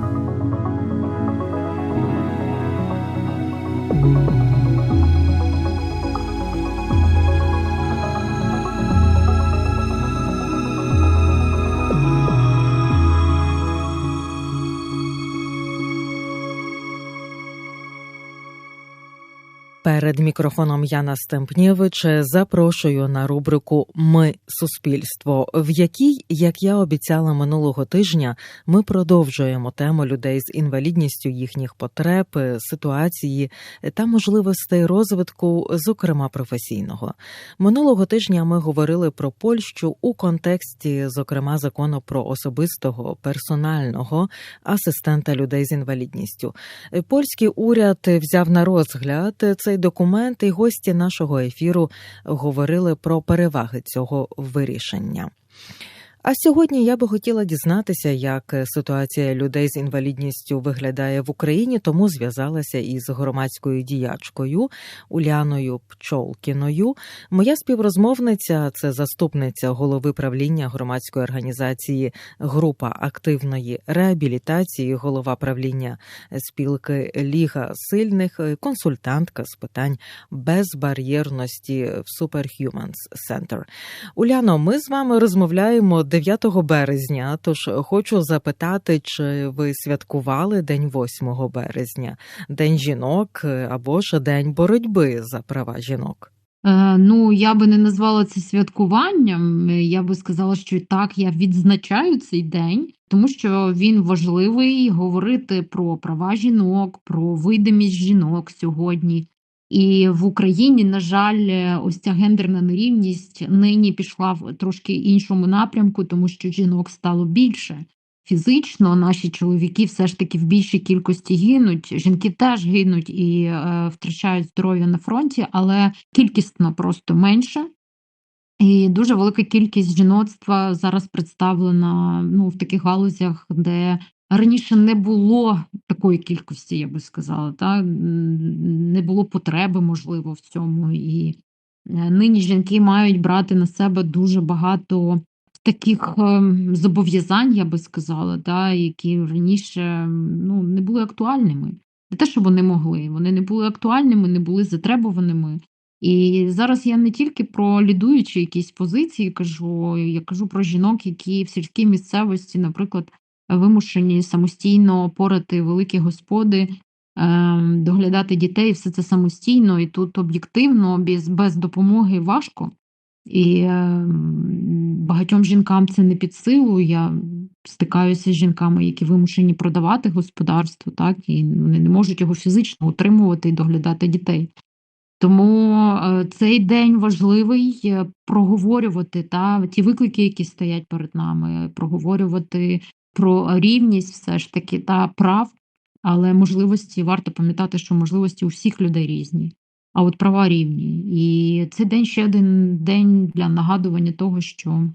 thank you Перед мікрофоном Яна Стемпнєвич запрошую на рубрику Ми суспільство, в якій, як я обіцяла минулого тижня, ми продовжуємо тему людей з інвалідністю, їхніх потреб, ситуації та можливостей розвитку, зокрема професійного. Минулого тижня ми говорили про Польщу у контексті, зокрема, закону про особистого персонального асистента людей з інвалідністю. Польський уряд взяв на розгляд цей документ, і гості нашого ефіру говорили про переваги цього вирішення. А сьогодні я би хотіла дізнатися, як ситуація людей з інвалідністю виглядає в Україні, тому зв'язалася із громадською діячкою Уляною Пчолкіною. Моя співрозмовниця це заступниця голови правління громадської організації Група активної реабілітації, голова правління спілки Ліга сильних, консультантка з питань безбар'єрності в Superhumans Center. Уляно, ми з вами розмовляємо. 9 березня. Тож хочу запитати, чи ви святкували День 8 березня, День жінок або ж День боротьби за права жінок? Е, ну, я би не назвала це святкуванням. Я би сказала, що так, я відзначаю цей день, тому що він важливий говорити про права жінок, про видимість жінок сьогодні. І в Україні, на жаль, ось ця гендерна нерівність нині пішла в трошки іншому напрямку, тому що жінок стало більше. Фізично наші чоловіки все ж таки в більшій кількості гинуть. Жінки теж гинуть і е, втрачають здоров'я на фронті, але кількісно просто менше. І дуже велика кількість жіноцтва зараз представлена ну, в таких галузях, де Раніше не було такої кількості, я би сказала, та не було потреби, можливо, в цьому. І е, нині жінки мають брати на себе дуже багато таких ем, зобов'язань, я би сказала, та, які раніше ну, не були актуальними. Не те, що вони могли, вони не були актуальними, не були затребуваними. І зараз я не тільки про лідуючі якісь позиції кажу, я кажу про жінок, які в сільській місцевості, наприклад, вимушені самостійно порати великі господи, ем, доглядати дітей, все це самостійно, і тут об'єктивно, без, без допомоги важко. І ем, багатьом жінкам це не під силу. Я стикаюся з жінками, які вимушені продавати господарство, так, і вони не можуть його фізично утримувати і доглядати дітей. Тому е, цей день важливий е, проговорювати та ті виклики, які стоять перед нами, проговорювати про рівність все ж таки та прав, але можливості варто пам'ятати, що можливості у всіх людей різні, а от права рівні. І це день ще один день для нагадування того, що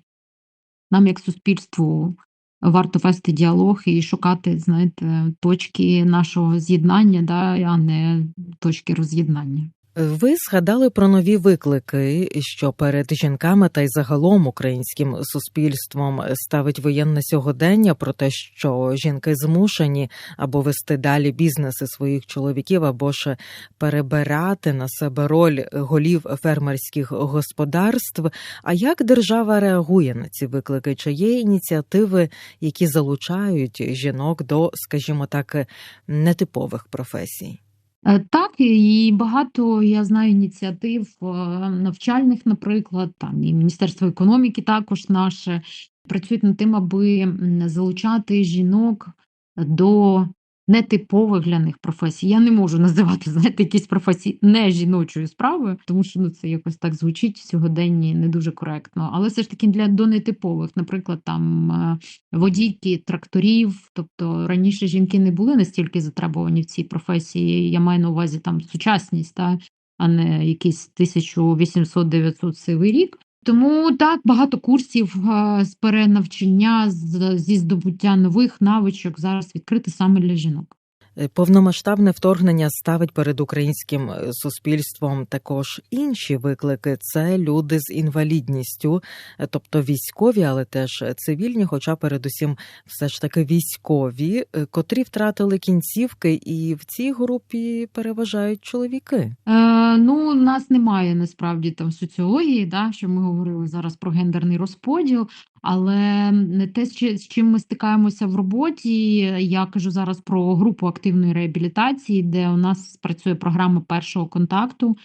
нам, як суспільству, варто вести діалог і шукати, знаєте, точки нашого з'єднання, да, а не точки роз'єднання. Ви згадали про нові виклики, що перед жінками та й загалом українським суспільством ставить воєнне сьогодення про те, що жінки змушені або вести далі бізнеси своїх чоловіків, або ж перебирати на себе роль голів фермерських господарств. А як держава реагує на ці виклики? Чи є ініціативи, які залучають жінок до, скажімо так, нетипових професій? Е, так, і багато я знаю ініціатив е, навчальних, наприклад, там і Міністерство економіки також наше. Працюють над тим, аби залучати жінок до нетипових для них професій. Я не можу називати знаєте, якісь професії не жіночою справою, тому що ну це якось так звучить сьогоденні не дуже коректно. Але все ж таки для до нетипових, наприклад, там е, водійки тракторів. Тобто раніше жінки не були настільки затребувані в цій професії. Я маю на увазі там сучасність, та а не якийсь 1800-900 сивий рік. Тому так багато курсів з перенавчання, зі здобуття нових навичок зараз відкрити саме для жінок. Е, Повномасштабне вторгнення ставить перед українським е, суспільством також інші виклики. Це люди з інвалідністю, е, тобто військові, але теж цивільні, хоча передусім все ж таки військові, котрі втратили кінцівки, і в цій групі переважають чоловіки. Е, ну, у нас немає насправді там соціології, да, що ми говорили зараз про гендерний розподіл, але те, з чим ми стикаємося в роботі, я кажу зараз про групу активної реабілітації, де у нас працює програма першого контакту.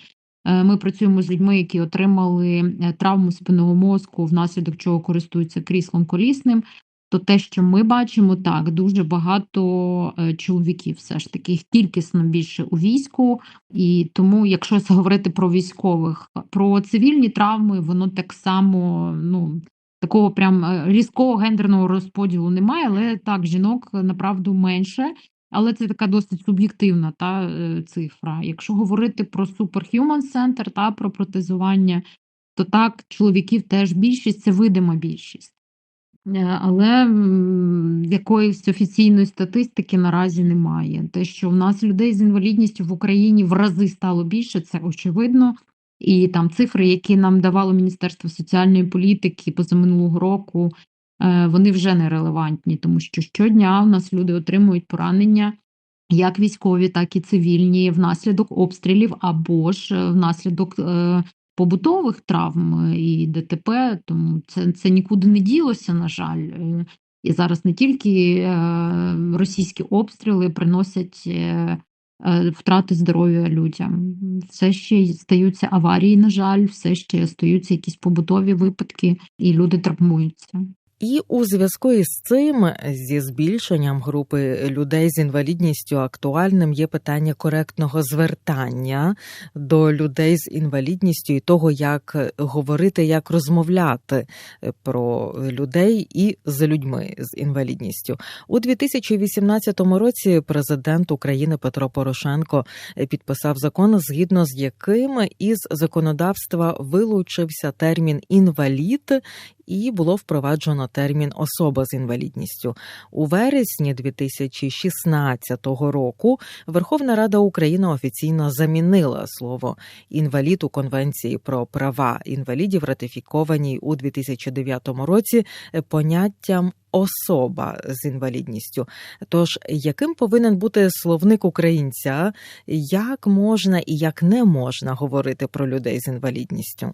Е, Ми працюємо з людьми, які отримали е, травму спинного мозку, внаслідок чого користуються кріслом колісним. То те, що ми бачимо, так дуже багато е, чоловіків, все ж таки кількісно більше у війську, і тому, якщо говорити про військових, про цивільні травми, воно так само, ну такого прям е, різкого гендерного розподілу немає, але так, жінок е, направду менше. Але це така досить суб'єктивна та е, цифра. Якщо говорити про Superhuman Center та про протезування, то так, чоловіків теж більшість, це видима більшість. Але якоїсь офіційної статистики наразі немає. Те, що в нас людей з інвалідністю в Україні в рази стало більше, це очевидно. І там цифри, які нам давало Міністерство соціальної політики позаминулого року, е, вони вже не релевантні, тому що щодня у нас люди отримують поранення, як військові, так і цивільні, внаслідок обстрілів або ж е, внаслідок е, побутових травм і ДТП. Тому це, це нікуди не ділося, на жаль. І зараз не тільки російські обстріли приносять втрати здоров'я людям. Все ще стаються аварії, на жаль, все ще стаються якісь побутові випадки, і люди травмуються. І у зв'язку із цим, зі збільшенням групи людей з інвалідністю, актуальним є питання коректного звертання до людей з інвалідністю і того, як говорити, як розмовляти про людей і з людьми з інвалідністю. У 2018 році президент України Петро Порошенко підписав закон, згідно з яким із законодавства вилучився термін інвалід і було впроваджено термін особа з інвалідністю. У вересні 2016 року Верховна Рада України офіційно замінила слово інвалід у Конвенції про права інвалідів, ратифікованій у 2009 році, поняттям особа з інвалідністю. Тож, яким повинен бути словник українця, як можна і як не можна говорити про людей з інвалідністю?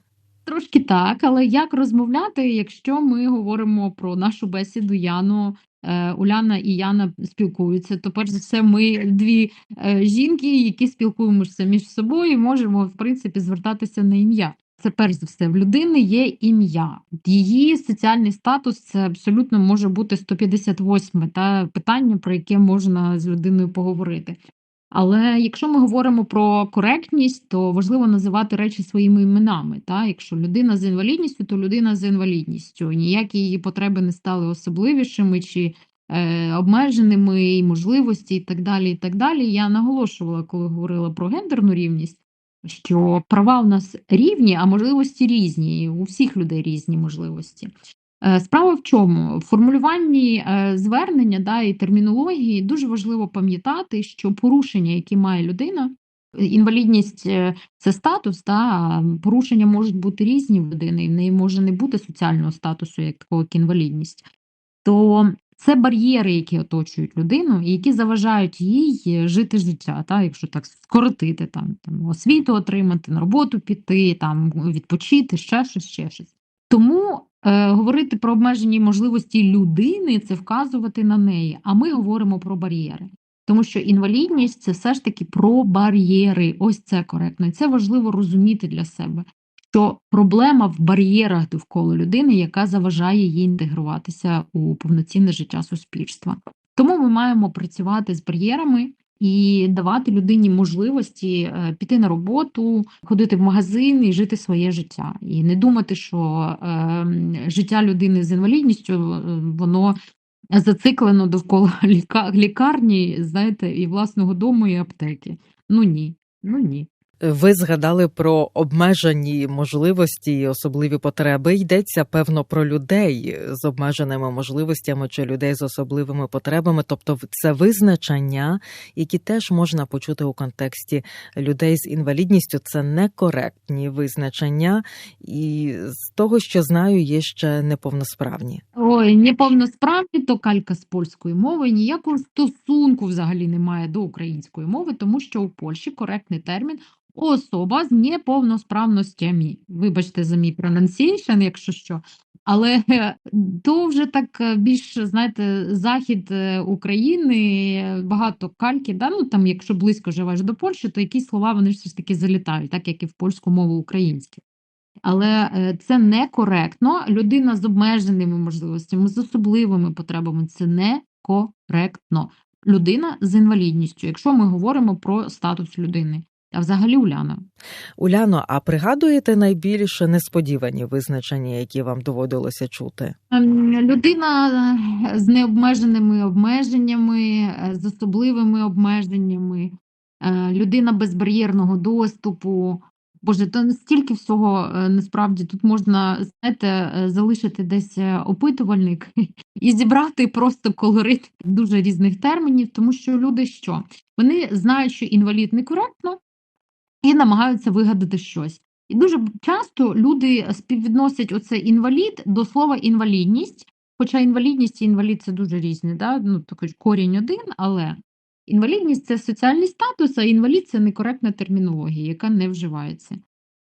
Трошки так, але як розмовляти, якщо ми говоримо про нашу бесіду Яну, е, Уляна і Яна спілкуються, то перш за все, ми дві е, жінки, які спілкуємося між собою, можемо в принципі звертатися на ім'я. Це перш за все в людини є ім'я. Її соціальний статус це абсолютно може бути 158 та питання, про яке можна з людиною поговорити. Але якщо ми говоримо про коректність, то важливо називати речі своїми іменами. Та? Якщо людина з інвалідністю, то людина з інвалідністю. Ніякі її потреби не стали особливішими чи е, обмеженими, і можливості, і так далі. і так далі. Я наголошувала, коли говорила про гендерну рівність, що права у нас рівні, а можливості різні. У всіх людей різні можливості. Е, Справа в чому? В формулюванні е, звернення да, і термінології дуже важливо пам'ятати, що порушення, які має людина, інвалідність е, це статус, да, порушення можуть бути різні в людини, і в неї може не бути соціального статусу, як як інвалідність. То це бар'єри, які оточують людину, і які заважають їй жити життя, та, якщо так скоротити, там, там освіту отримати, на роботу піти, там, відпочити, ще щось, ще щось. Тому говорити про обмежені можливості людини це вказувати на неї. А ми говоримо про бар'єри. Тому що інвалідність це все ж таки про бар'єри. Ось це коректно. І це важливо розуміти для себе, що проблема в бар'єрах довкола людини, яка заважає їй інтегруватися у повноцінне життя суспільства. Тому ми маємо працювати з бар'єрами і давати людині можливості е, піти на роботу, ходити в магазин і жити своє життя, і не думати, що е, життя людини з інвалідністю е, воно зациклено довкола ліка- лікарні, знаєте, і власного дому, і аптеки. Ну ні, ну ні. Ви згадали про обмежені можливості і особливі потреби. Йдеться певно про людей з обмеженими можливостями чи людей з особливими потребами. Тобто, це визначення, які теж можна почути у контексті людей з інвалідністю. Це некоректні визначення, і з того, що знаю, є ще неповносправні. Ой, неповносправні то калька з польської мови. Ніякого стосунку взагалі немає до української мови, тому що у Польщі коректний термін особа з неповносправностями. Вибачте за мій pronunciation, якщо що. Але е, то вже так е, більш, знаєте, захід е, України, багато кальки, да? ну там, якщо близько живеш до Польщі, то якісь слова вони все ж таки залітають, так як і в польську мову українську. Але це некоректно. Людина з обмеженими можливостями, з особливими потребами це некоректно. Людина з інвалідністю, якщо ми говоримо про статус людини. А взагалі Уляна. Уляно, а пригадуєте найбільш несподівані визначення, які вам доводилося чути? Ем, Людина е, з необмеженими обмеженнями, е, з особливими обмеженнями, е, людина безбар'єрного доступу. Боже, то стільки всього насправді тут можна знаєте, залишити десь опитувальник і зібрати просто колорит дуже різних термінів, тому що люди що? Вони знають, що інвалід некоректно, і намагаються вигадати щось. І дуже часто люди співвідносять оце інвалід до слова інвалідність, хоча інвалідність і інвалід це дуже різні, да? ну, такий корінь один, але інвалідність це соціальний статус, а інвалід це некоректна термінологія, яка не вживається.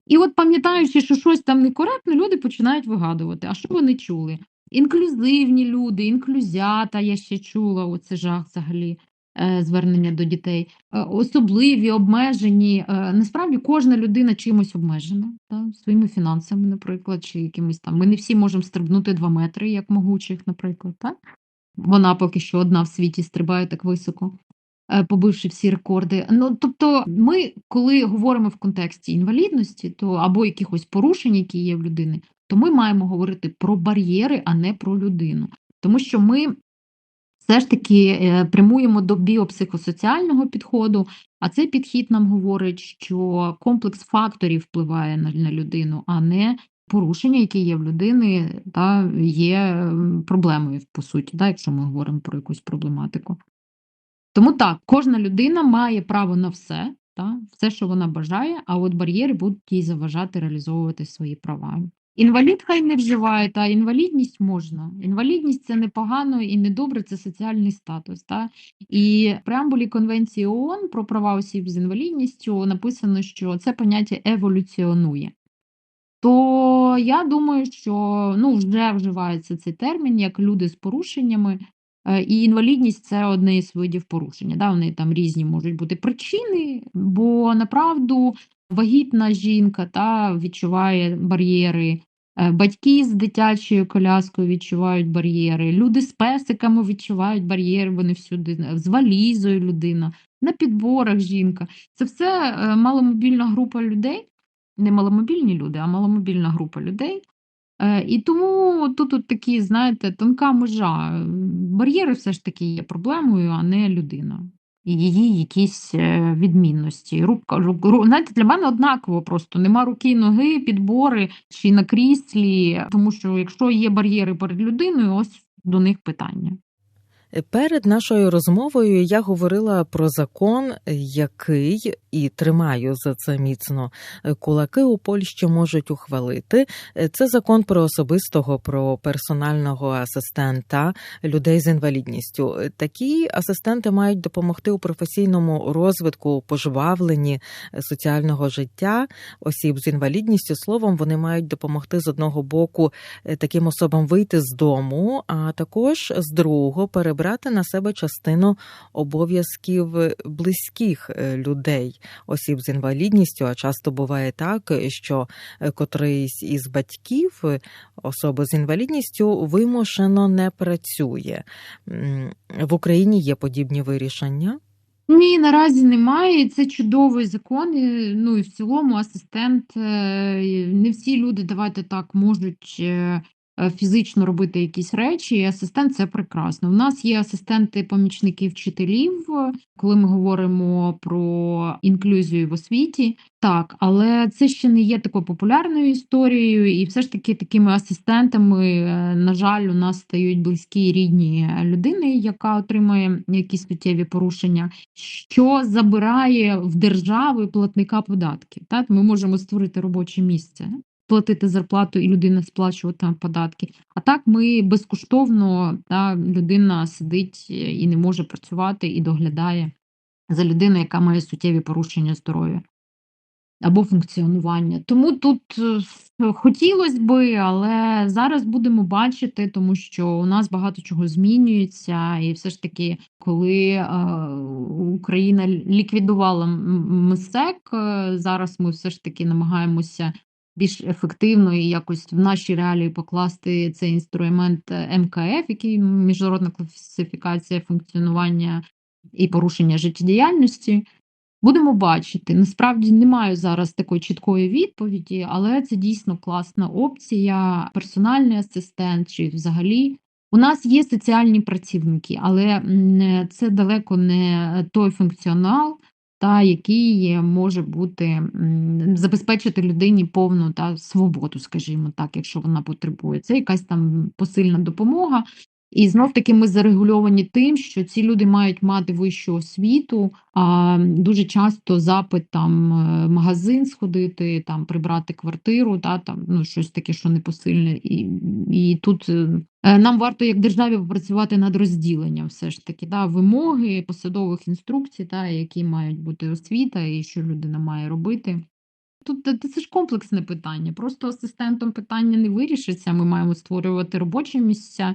І от пам'ятаючи, що щось там некоректно, люди починають вигадувати. А що вони чули? Інклюзивні люди, інклюзята, я ще чула, оце жах взагалі звернення до дітей, е, особливі, обмежені. Е, Насправді кожна людина чимось обмежена, та, своїми фінансами, наприклад, чи якимось там. Ми не всі можемо стрибнути 2 метри, як могучих, наприклад. Так? Вона поки що одна в світі стрибає так високо, е, побивши всі рекорди. Ну, тобто, ми, коли говоримо в контексті інвалідності, то або якихось порушень, які є в людини, то ми маємо говорити про бар'єри, а не про людину. Тому що ми все ж таки е, прямуємо до біопсихосоціального підходу, а цей підхід нам говорить, що комплекс факторів впливає на, людину, а не порушення, які є в людини, та є проблемою по суті, да, якщо ми говоримо про якусь проблематику. Тому так, кожна людина має право на все, та, все, що вона бажає, а от бар'єри будуть їй заважати реалізовувати свої права. Інвалід хай не вживає, та інвалідність можна. Інвалідність це непогано і не добре, це соціальний статус. Та? І в преамбулі Конвенції ООН про права осіб з інвалідністю написано, що це поняття еволюціонує. То я думаю, що ну, вже вживається цей термін як люди з порушеннями, Е, і інвалідність це одне із видів порушення. Да? Вони там різні можуть бути причини, бо направду вагітна жінка та відчуває бар'єри. Е, Батьки з дитячою коляскою відчувають бар'єри, люди з песиками відчувають бар'єри, вони всюди з валізою людина, на підборах жінка. Це все е, маломобільна група людей, не маломобільні люди, а маломобільна група людей. Е, І тому тут от такі, знаєте, тонка межа. Бар'єри все ж таки є проблемою, а не людина. Її якісь е, відмінності. Рубка, ру- ру- знаєте, для мене однаково просто нема руки, ноги, підбори чи на кріслі, тому що якщо є бар'єри перед людиною, ось до них питання. Перед нашою розмовою я говорила про закон, який і тримаю за це міцно кулаки у Польщі можуть ухвалити. Це закон про особистого, про персонального асистента людей з інвалідністю. Такі асистенти мають допомогти у професійному розвитку, пожвавленні соціального життя осіб з інвалідністю. Словом, вони мають допомогти з одного боку таким особам вийти з дому, а також з другого перебрати на себе частину обов'язків близьких е, осіб з інвалідністю. А часто буває так, що е, котрийсь із батьків е, особи з інвалідністю вимушено не працює. В Україні є подібні вирішення. Ні, наразі немає. Це чудовий закон. Ну і в цілому асистент. е, Не всі люди, давайте так, можуть фізично робити якісь речі. і Асистент це прекрасно. У нас є асистенти-помічники вчителів, е, коли ми говоримо про інклюзію в освіті. Так, але це ще не є такою популярною історією, і все ж таки такими асистентами, е, на жаль, у нас стають близькі і рідні людини, яка отримує якісь суттєві порушення, що забирає в держави платника податків. Так, ми можемо створити робоче місце, платити зарплату і людина сплачувати податки. А так ми безкоштовно та людина сидить і не може працювати і доглядає за людиною, яка має суттєві порушення здоров'я або функціонування. Тому тут е, хотілося би, але зараз будемо бачити, тому що у нас багато чого змінюється, і все ж таки, коли е, Україна ліквідувала МСЕК, е, зараз ми все ж таки намагаємося більш ефективно і якось в наші реалії покласти цей інструмент е, МКФ, який міжнародна класифікація функціонування і порушення життєдіяльності. Будемо бачити. Насправді не маю зараз такої чіткої відповіді, але це дійсно класна опція. Персональний асистент чи взагалі. У нас є соціальні працівники, але це далеко не той функціонал, та який може бути забезпечити людині повну та свободу, скажімо так, якщо вона потребує. Це якась там посильна допомога. І знов таки ми зарегульовані тим, що ці люди мають мати вищу освіту, а дуже часто запит там е, магазин сходити, там прибрати квартиру, та там ну щось таке, що непосильне, і, і тут е, нам варто як державі попрацювати над розділенням, все ж таки, да, вимоги посадових інструкцій, та які мають бути освіта, і що людина має робити. Тут це ж комплексне питання. Просто асистентом питання не вирішиться. Ми маємо створювати робочі місця.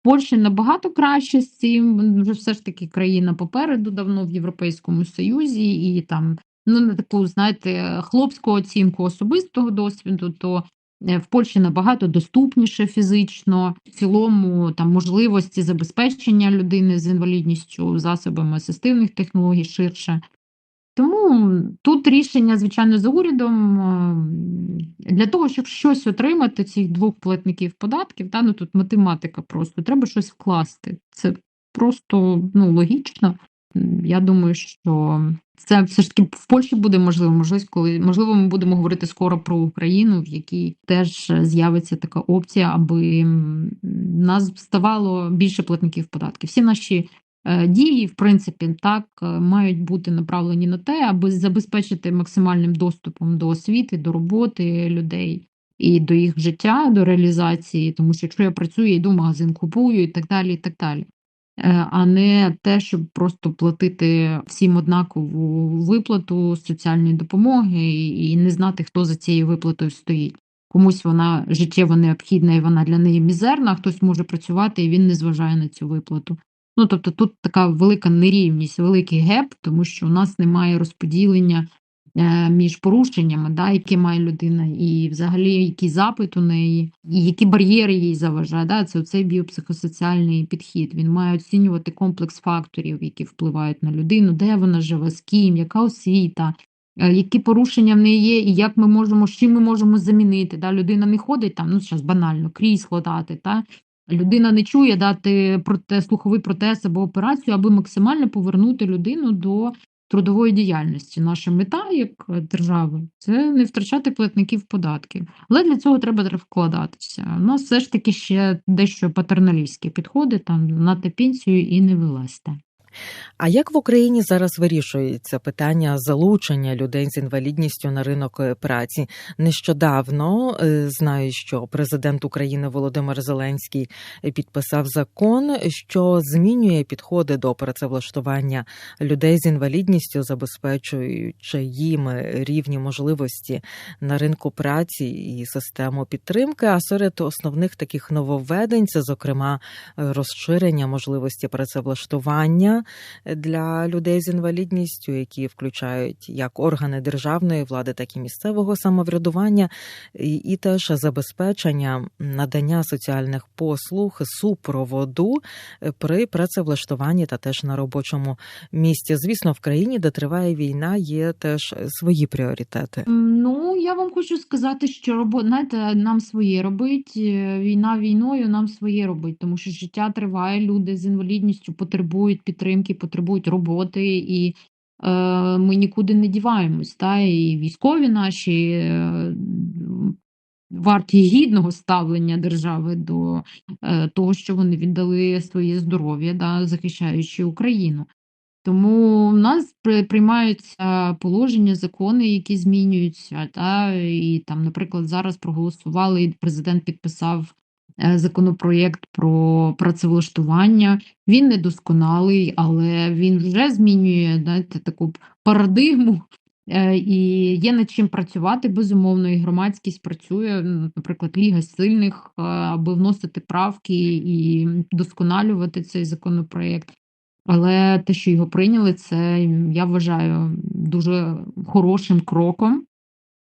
В Польщі набагато краще з цим. Вже все ж таки країна попереду давно в Європейському Союзі, і там ну на таку, знаєте, хлопську оцінку особистого досвіду, то е, в Польщі набагато доступніше фізично, в цілому там можливості забезпечення людини з інвалідністю засобами асистивних технологій ширше. Тому тут рішення, звичайно, за урядом е, для того, щоб щось отримати цих двох платників податків, та ну тут математика просто треба щось вкласти. Це просто ну логічно. Я думаю, що це все ж таки в Польщі буде можливо, можливо, коли можливо, ми будемо говорити скоро про Україну, в якій теж з'явиться така опція, аби нас ставало більше платників податків. Всі наші дії, в принципі, так е, мають бути направлені на те, аби забезпечити максимальним доступом до освіти, до роботи людей. І до їх життя, до реалізації, тому що якщо я працюю, я йду в магазин, купую і так далі, і так далі. Е, а не те, щоб просто платити всім однакову виплату соціальної допомоги і не знати, хто за цією виплатою стоїть. Комусь вона життєво необхідна і вона для неї мізерна, а хтось може працювати і він не зважає на цю виплату. Ну тобто тут така велика нерівність, великий геп, тому що у нас немає розподілення е, між порушеннями, да, які має людина, і взагалі який запит у неї, і які бар'єри їй заважають. Да, це цей біопсихосоціальний підхід. Він має оцінювати комплекс факторів, які впливають на людину, де вона живе, з ким, яка освіта. е, Які порушення в неї є, і як ми можемо, чим ми можемо замінити? Да? Людина не ходить там, ну зараз банально, крісло дати, та? Людина не чує дати проте, слуховий протез або операцію, аби максимально повернути людину до трудової діяльності. Наша мета як держави це не втрачати платників податків. Але для цього треба вкладатися. У нас все ж таки ще дещо патерналістські підходи, там на пенсію і не вилазьте. А як в Україні зараз вирішується питання залучення людей з інвалідністю на ринок е, праці? Нещодавно е, знаю, що президент України Володимир Зеленський підписав закон, що змінює підходи до працевлаштування людей з інвалідністю, забезпечуючи їм рівні можливості на ринку праці і систему підтримки. А серед основних таких нововведень це, зокрема, розширення можливості працевлаштування для людей з інвалідністю, які включають як органи державної влади, так і місцевого самоврядування, і, теж забезпечення надання соціальних послуг, супроводу при працевлаштуванні та теж на робочому місці. Звісно, в країні, де триває війна, є теж свої пріоритети. Ну, я вам хочу сказати, що робо... знаєте, нам своє робить. е, Війна війною нам своє робить, тому що життя триває, люди з інвалідністю потребують підтримки, потребують роботи, і е, ми нікуди не діваємось. Та? І військові наші е, варті гідного ставлення держави до е, того, що вони віддали своє здоров'я, да, захищаючи Україну. Тому в нас приймаються положення, закони, які змінюються. Та, і там, наприклад, зараз проголосували, і президент підписав законопроєкт про працевлаштування. Він недосконалий, але він вже змінює знаєте, таку парадигму. Е, І є над чим працювати, безумовно, і громадськість працює, ну, наприклад, Ліга сильних, е, аби вносити правки і вдосконалювати цей законопроєкт. Але те, що його прийняли, це я вважаю дуже хорошим кроком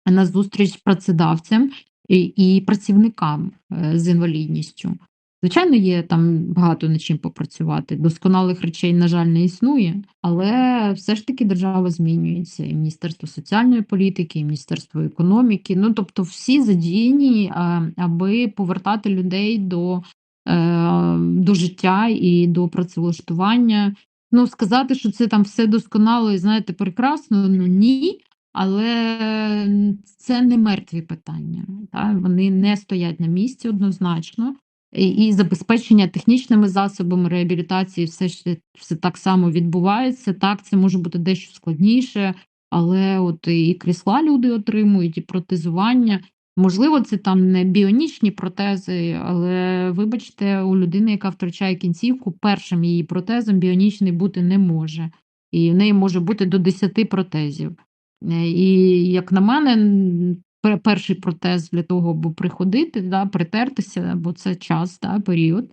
на зустріч працедавцям і, і працівникам е, з інвалідністю. Звичайно, є там багато над чим попрацювати. Досконалих речей, на жаль, не існує, але все ж таки держава змінюється. І Міністерство соціальної політики, і Міністерство економіки. Ну тобто, всі задіяні, аби повертати людей до е, до життя і до працевлаштування. Ну, сказати, що це там все досконало і знаєте, прекрасно, ну ні. Але це не мертві питання. Та? Вони не стоять на місці однозначно. І забезпечення технічними засобами реабілітації все, ще- все так само відбувається. Так, це може бути дещо складніше, але от і крісла люди отримують, і протезування. Можливо, це там не біонічні протези, але вибачте, у людини, яка втрачає кінцівку, першим її протезом біонічний бути не може. І в неї може бути до 10 протезів. Е, І як на мене, перший протез для того, аби приходити, да, притертися, бо це час, да, період,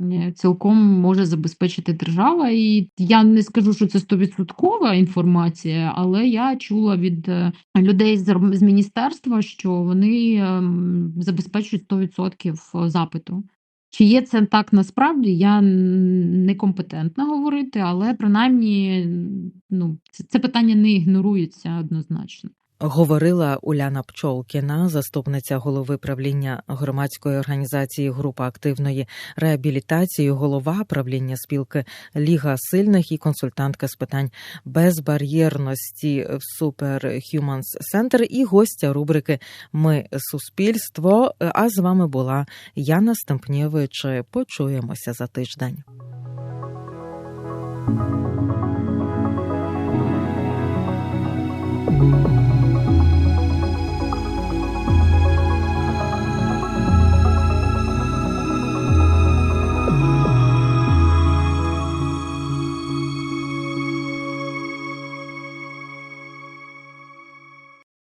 е, цілком може забезпечити держава. І я не скажу, що це стовідсоткова інформація, але я чула від е, людей з, міністерства, що вони ем, забезпечують 100% запиту. Чи є це так насправді, я не некомпетентна говорити, але принаймні ну, це, це питання не ігнорується однозначно. Говорила Уляна Пчолкіна, заступниця голови правління громадської організації Група активної реабілітації, голова правління спілки Ліга сильних і консультантка з питань безбар'єрності в Superhumans Center і гостя рубрики Ми суспільство. А з вами була Яна Стемпнєвич. Почуємося за тиждень.